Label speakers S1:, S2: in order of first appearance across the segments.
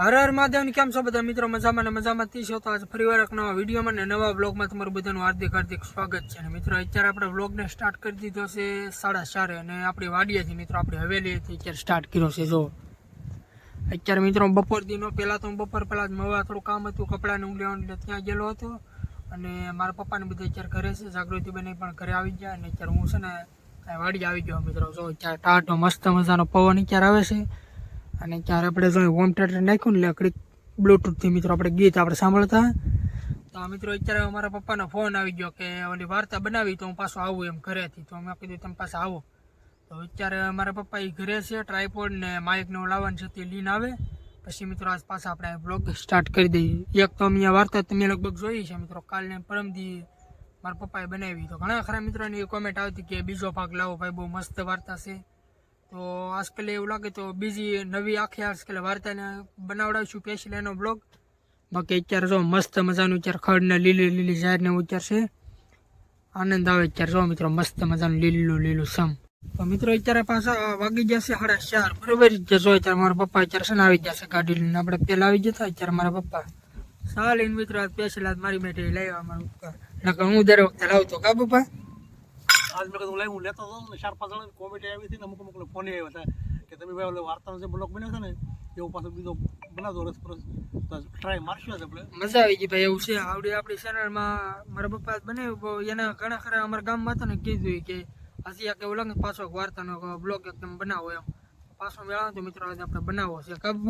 S1: હર હર મહાદેવની કેમ છો બધા? મિત્રો, મજામાં ને મજામાં તી છો તો આજે ફરીવાર એક નવા વિડીયોમાં ને નવા બ્લોગમાં તમારું બધાનું હાર્દિક હાર્દિક સ્વાગત છે. અને મિત્રો, અત્યારે આપણે બ્લોગને સ્ટાર્ટ કરી દીધો છે સાડા ચારે અને આપણી વાડીએથી મિત્રો, આપણી હવેલીએથી અત્યારે સ્ટાર્ટ કર્યો છે. જો, અત્યારે મિત્રો, બપોર દીનો, પહેલાં તો હું બપોર પહેલાં જ મવા થોડું કામ હતું, કપડાને હું લેવાનું ત્યાં ગયેલો હતો. અને મારા પપ્પાને બધા અત્યારે ઘરે છે, જાગૃતિ બને પણ ઘરે આવી ગયા અને અત્યારે હું છે ને કાંઈ વાડી આવી ગયો મિત્રો. જો, અત્યારે ટાટો મસ્ત મજાનો પવન અત્યારે આવે છે. અને ત્યારે આપણે જો હોમ થિયેટર નાખ્યું ને એટલે બ્લૂટૂથથી મિત્રો આપણે ગીત આપણે સાંભળતા. તો આ મિત્રો અત્યારે મારા પપ્પાનો ફોન આવી ગયો કે ઓલી વાર્તા બનાવી તો હું પાછો આવું એમ ઘરેથી. તો મેં કીધું તમે પાછા આવો. તો અત્યારે મારા પપ્પા એ ઘરે છે ટ્રાયપોડ ને માઇકને લાવવાનું છે તે લઈને આવે. પછી મિત્રો આજ પાછા આપણે બ્લોગ સ્ટાર્ટ કરી દઈએ. એક તો અમે વાર્તા તમે લગભગ જોઈ છે મિત્રો. કાલને પરમદી મારા પપ્પાએ બનાવી. તો ઘણા ખરા મિત્રોની કોમેન્ટ આવતી કે બીજો ભાગ લાવો. ભાઈ બહુ મસ્ત વાર્તા છે. તો આજકાલ એવું લાગે તો બીજી નવી આખી આજકાલ વાર્તાને બનાવડાવીશું સ્પેશિયલ એનો બ્લોગ. બાકી અત્યારે જો મસ્ત મજાનું અત્યારે ખડ ને લીલી લીલી ઝાડ ને અત્યારે છે આનંદ આવે અત્યારે જો મિત્રો, મસ્ત મજાનું લીલું લીલું સમ. તો મિત્રો અત્યારે પાછા વાગી જશે સાડા ચાર. બરોબર જ જો અત્યારે મારા પપ્પા અત્યારે છે ને આવી જશે ગાડી લઈને આપણે પહેલા આવી જતા અત્યારે મારા પપ્પા. સા લઈને મિત્રો આજ સ્પેશિયલ આજ મારી માટે લાવ્યા મારા પપ્પા. નકર હું દર વખતે લાવતો. કા પપ્પા?
S2: આજ મેં કીધું લઈ હું લેતો હતો ને ચાર પાંચ જણા કોમેન્ટ આવી હતી ને અમુક અમુક ફોન આવ્યા હતા કે તમે ભાઈ ઓલે વાર્તાનો જે બ્લોગ બન્યો છે ને એવો પાછો બીજો બનાવતો રસપ્રસ ટ્રાય મારશું આજે આપણે.
S1: મજા આવી ગઈ ભાઈ એવું છે. આવડી આપણી ચેનલમાં મારા પપ્પા બનાવ્યું એના ઘણા ખરા અમારા ગામમાં હતા ને કીધું કે હજી આ કેવું લાગે પાછો વાર્તાનો બ્લોગ એકદમ બનાવો એમ. પાછો મેળા તો મિત્રો આજે આપણે બનાવવો છે.
S2: કબ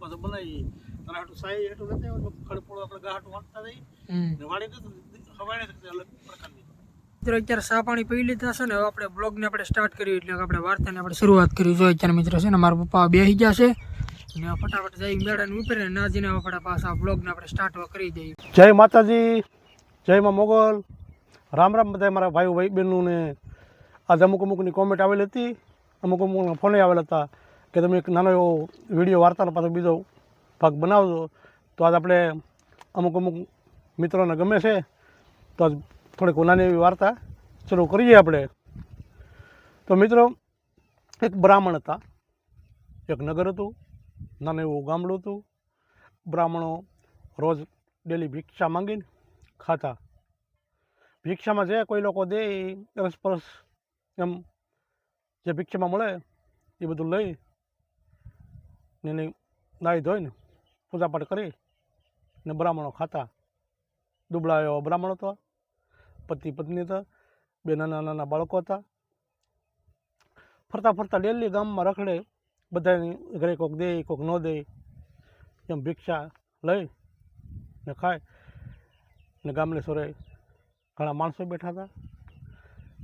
S2: પાછો બનાવી અને હાટું સાઈ હાટું નથી આવ્યો ખડપોળો આપણે ગા વાંચતા જઈએ. વાળી છે અલગ પ્રકારની.
S1: મિત્રો, અત્યારે સા પાણી પી લીધા છે ને, હવે આપણે બ્લોગને આપણે સ્ટાર્ટ કર્યું એટલે આપણે વાર્તાને આપણે શરૂઆત કરી જોઈએ અત્યારે મિત્રો છે ને, મારા પપ્પા બેસી ગયા છે. ને ફટાફટ જઈ મેળાને ઉપરે નાજીને આપણા પાછા બ્લોગને આપણે સ્ટાર્ટ કરી દઈએ.
S2: જય માતાજી, જય માં મોગલ. રામ રામ બધા મારા ભાઈઓ ભાઈ બહેનોને આજે અમુક અમુકની કોમેન્ટ આવેલી હતી. અમુક અમુક ફોને આવેલા હતા કે તમે એક નાનો એવો વીડિયો વાર્તાનો પાછો બીજો ભાગ બનાવજો. તો આજ આપણે અમુક અમુક મિત્રોને ગમે છે, તો આજ થોડીક નાની એવી વાર્તા શરૂ કરીએ આપણે. તો મિત્રો, એક બ્રાહ્મણ હતા. એક નગર હતું, નાનું એવું ગામડું હતું. બ્રાહ્મણો રોજ ડેલી ભિક્ષા માંગીને ખાતા. ભિક્ષામાં જે કોઈ લોકો દે એ અરસપરસ એમ જે ભિક્ષામાં મળે, એ બધું લઈ ને એની નાહી ધોઈને પૂજાપાઠ કરી ને બ્રાહ્મણો ખાતા. દુબળા એવા બ્રાહ્મણ હતા, પતિ પત્ની હતા. બે નાના નાના બાળકો હતા. ફરતા ફરતા ડેલી ગામમાં રખડે બધાની ઘરે કોઈક દે કોઈક ન દે, એમ ભિક્ષા લઈ ને ખાય. ને ગામડે સોરે ઘણા માણસો બેઠા હતા.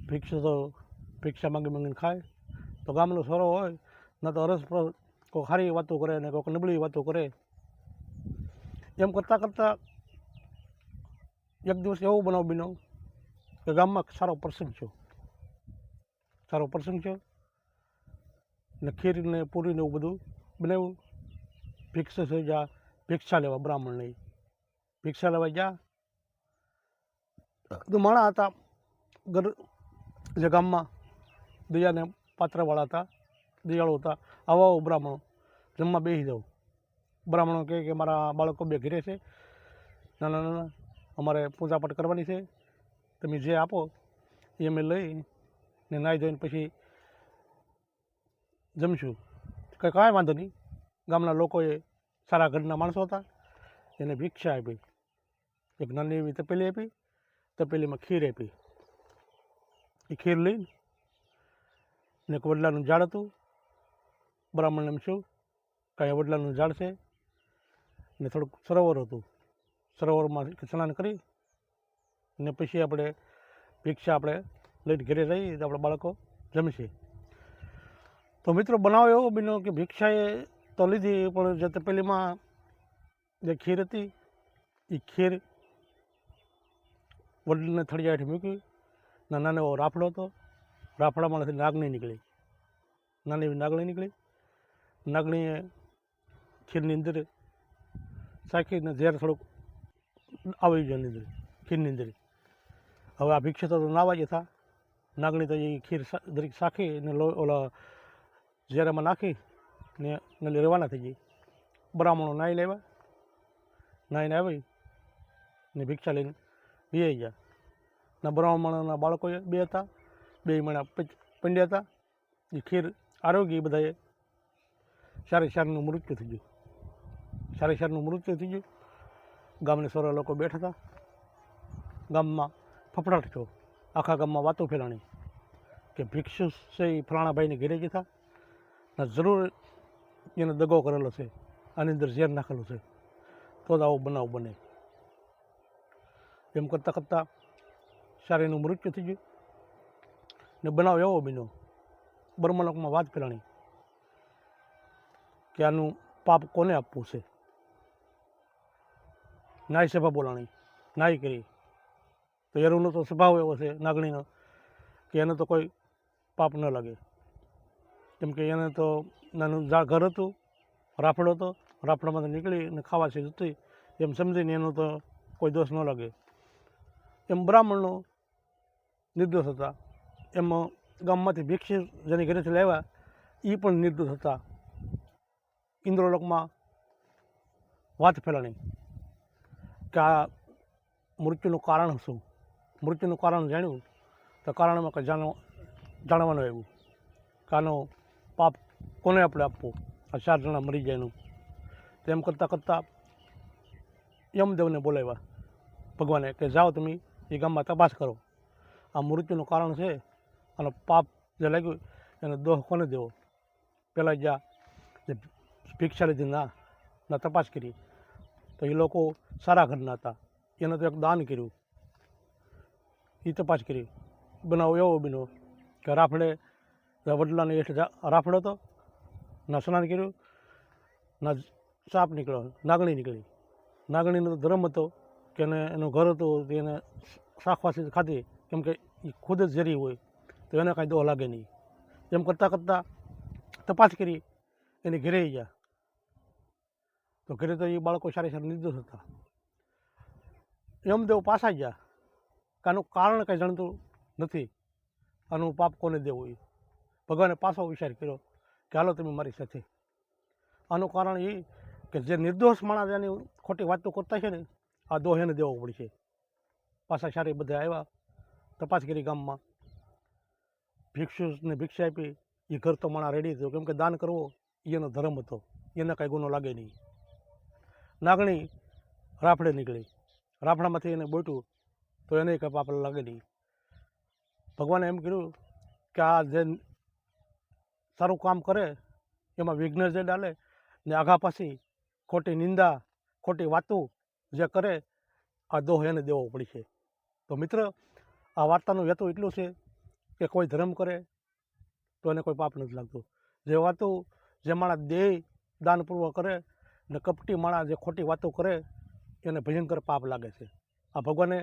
S2: ભિક્ષા તો ભિક્ષા માંગી માંગીને ખાય. તો ગામનો સોરો હોય, ન તો અરસ કોઈક કોઈ સારી વાતો કરે ને કોઈક નબળી વાતો કરે. એમ કરતાં કરતાં એક દિવસ એવો બનાવ બન્યો કે ગામમાં સારો પ્રસંગ થયો સારો પ્રસંગ થયો ને ખીરને પૂરીને એવું બધું બનાવ્યું. ભિક્ષા થઈ જા ભિક્ષા લેવા બ્રાહ્મણ નહીં ભિક્ષા લેવા જા. તો માણા હતા. ઘર જે ગામમાં દયાને પાત્રવાળા હતા દયાળુ હતા. આવા આવો બ્રાહ્મણો. જમવા બેસી જાઉં બ્રાહ્મણો કહે કે મારા બાળકો બે ઘરે છે. નાના નાના અમારે પૂજાપાઠ કરવાની છે. તમે જે આપો, એ અમે લઈ ને નાહી ધોઈને પછી જમશું. કંઈ કાંઈ વાંધો નહીં. ગામના લોકોએ સારા ઘરના માણસો હતા. એને ભિક્ષા આપી. એક નાની એવી તપેલી આપી. તપેલીમાં ખીર આપી. એ ખીર લઈને ને એક વડલાનું ઝાડ હતું. બ્રાહ્મણ એમ શું? કાંઈ વડલાનું ઝાડ છે. ને થોડુંક સરોવર હતું. સરોવરમાં સ્નાન કરી ને પછી આપણે ભિક્ષા આપણે લઈને ઘરે જઈએ તો આપણા બાળકો જમશે. તો મિત્રો બનાવ એવો બન્યો કે ભિક્ષાએ તો લીધી, પણ જે તપેલીમાં જે ખીર હતી એ ખીર વડીલને થળિયા હેઠળ મૂકી નાનો એવો રાફડો હતો. રાફડામાંથી નાગણી નીકળી. નાની એવી નાગણી નીકળી. નાગણીએ ખીરની અંદર સાખીને ઝેર થોડુંક આવી ગયું અંદર, ખીરની અંદર. હવે આ ભિક્ષા તો નાવા જ હતા. નાગણી તો એ ખીર દરેક સાખી ને ઓલા ઝેરામાં નાખી ને નલી રવાના થઈ ગઈ. બ્રાહ્મણો નાહી લેવા, નાહીને આવી ને ભિક્ષા લઈને વી ગયા. ના બ્રાહ્મણોના બાળકો બે હતા, બે મણા પંડ્યા હતા. એ ખીર આરોગ્ય એ બધાએ સારી સારનું મૃત્યુ થઈ ગયું. સારી સારનું મૃત્યુ થઈ ગયું. ગામને સોરા લોકો બેઠા હતા. ગામમાં ફફડાટ થયો. આખા ગામમાં વાતો ફેલાણી કે ભિક્ષુ છે એ ફલાણાભાઈને ઘેરે ગયા ના જરૂર એને દગો કરેલો છે. આની અંદર ઝેર નાખેલું છે. તો જ આવો બનાવ બને. એમ કરતાં કરતાં શારીનું મૃત્યુ થઈ ગયું. ને બનાવ એવો બન્યો. બ્રહ્મલોકમાં વાત ફેલાણી કે આનું પાપ કોને આપવું છે? નાય સભા બોલાણી નાય કરી. તો એરુનો તો સ્વભાવ એવો છે નાગણીનો કે એને તો કોઈ પાપ ન લાગે. કેમ કે એને તો નાનું ઘર હતું, રાફડો હતો, રાફડામાંથી નીકળી અને ખાવા છે જતી, એમ સમજીને એનો તો કોઈ દોષ ન લાગે. એમ બ્રાહ્મણનો નિર્દોષ હતા. એમ ગામમાંથી ભિક્ષુ જેની ઘરેથી લાવ્યા એ પણ નિર્દોષ હતા. ઇન્દ્રલોકમાં વાત ફેલાણી કે આ મૃત્યુનું કારણ શું? મૃત્યુનું કારણ જાણ્યું તો કારણમાં કંઈ જાણવા જાણવાનું આવ્યું. કાનો પાપ કોને આપણે આપવું? આ ચાર જણા મરી જાય એનું. તેમ કરતાં કરતાં યમદેવને બોલાવ્યા. ભગવાને કે જાઓ તમે એ ગામમાં તપાસ કરો. આ મૃત્યુનું કારણ છે અને પાપ જે લાગ્યું એને દોહ કોને દેવો? પહેલાં જ્યાં જે ભિક્ષા લીધી ના ના તપાસ કરી, તો એ લોકો સારા ઘરના હતા. એને તો એક દાન કર્યું. એ તપાસ કરી. બનાવ એવો બન્યો કે રાફડે વડલાને હેઠ રાફડો હતો, ના સ્નાન કર્યું, ના સાપ નીકળ્યો, નાગણી નીકળી. નાગણીનો તો ધર્મ હતો કે એને એનું ઘર હતું એને શાકભાજી ખાધી. કેમ કે એ ખુદ જ ઝેરી હોય, તો એને કાંઈ દોહ લાગે નહીં. એમ કરતાં કરતાં તપાસ કરી, એને ઘેરે ગયા. તો ઘરે તો એ બાળકો સારી સારી નિર્દોષ હતા. યમદેવ પાછા ગયા. આનું કારણ કંઈ જાણતું નથી. આનું પાપ કોને દેવું એ ભગવાને પાછો વિચાર કર્યો કે હાલો તમે મારી સાથે. આનું કારણ એ કે જે નિર્દોષ માણસ એની ખોટી વાતો કરતા છે ને, આ દોહ એને દેવો પડશે. પાછા સારી બધા આવ્યા તપાસ કરી ગામમાં, ભિક્ષુને ભિક્ષા આપી એ ઘર તો માણા રેડી થયો. કેમ કે દાન કરવો એ એનો ધર્મ હતો. એને કાંઈ ગુનો લાગે નહીં. નાગણી રાફડે નીકળી. રાફડામાંથી એને બોટ્યું તો એને કંઈ પાપ લાગે નહીં ભગવાને એમ કીધું કે આ જે સારું કામ કરે, એમાં વિઘ્ન જે ડાલે, ને આઘા પાછી ખોટી નિંદા, ખોટી વાતો જે કરે, આ દોહ એને દેવો પડશે તો મિત્ર, આ વાર્તાનું હેતુ એટલું છે કે કોઈ ધર્મ કરે, તો એને કોઈ પાપ નથી લાગતું. જે વાતો જે માણસ દેહ દાનપૂર્વક કરે, ને કપટી માણસ જે ખોટી વાતો કરે, એને ભયંકર પાપ લાગે છે. આ ભગવાને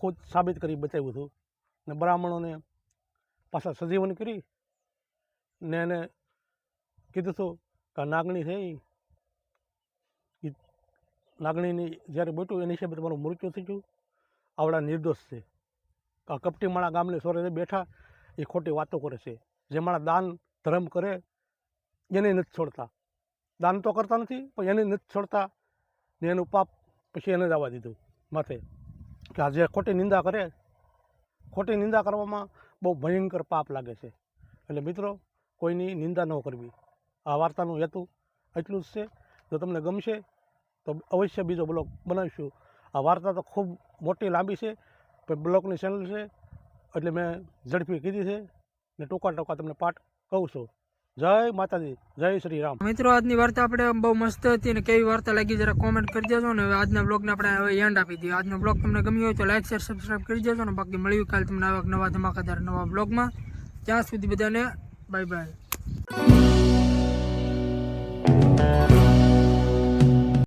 S2: ખુદ સાબિત કરી બતાવ્યું હતું. ને બ્રાહ્મણોને પાછા સજીવન કરી ને એને કીધું હતું કે નાગણી છે નાગણીની જ્યારે બેઠું એની હિસાબે તમારું મૃત્યુ થઈ ગયું આવડા નિર્દોષ છે. આ કપટી માળા ગામને સોરે બેઠા એ ખોટી વાતો કરે છે. જે માળા દાન ધર્મ કરે એને નથી છોડતા. દાન તો કરતા નથી, પણ એને નથી છોડતા ને એનું પાપ પછી એને જ આવવા દીધું માથે. કે આ જે ખોટી નિંદા કરે, ખોટી નિંદા કરવામાં બહુ ભયંકર પાપ લાગે છે. એટલે મિત્રો, કોઈની નિંદા ન કરવી. આ વાર્તાનું હેતુ એટલું જ છે. જો તમને ગમશે, તો અવશ્ય બીજો બ્લોગ બનાવીશું. આ વાર્તા તો ખૂબ મોટી લાંબી છે, પણ બ્લોગની ચેનલ છે, એટલે મેં ઝડપી કીધી છે ને ટૂંકા ટૂંકા તમને પાઠ કહું છું. જય માતાજી, જય શ્રી રામ
S1: મિત્રો, આજની વાર્તા આપણે બહુ મસ્ત હતી અને કેવી વાર્તા લાગી જરા કોમેન્ટ કરી દેજો ને હવે આજના બ્લોગને આપણે હવે એન્ડ આપી દઈએ. આજનો બ્લોગ તમને ગમ્યો હોય તો લાઈક શેર સબસ્ક્રાઈબ કરી દેજો ને બાકી મળ્યું કાલે તમને આવા નવા ધમાકાદાર નવા બ્લોગમાં ત્યાં સુધી બધાને બાય બાય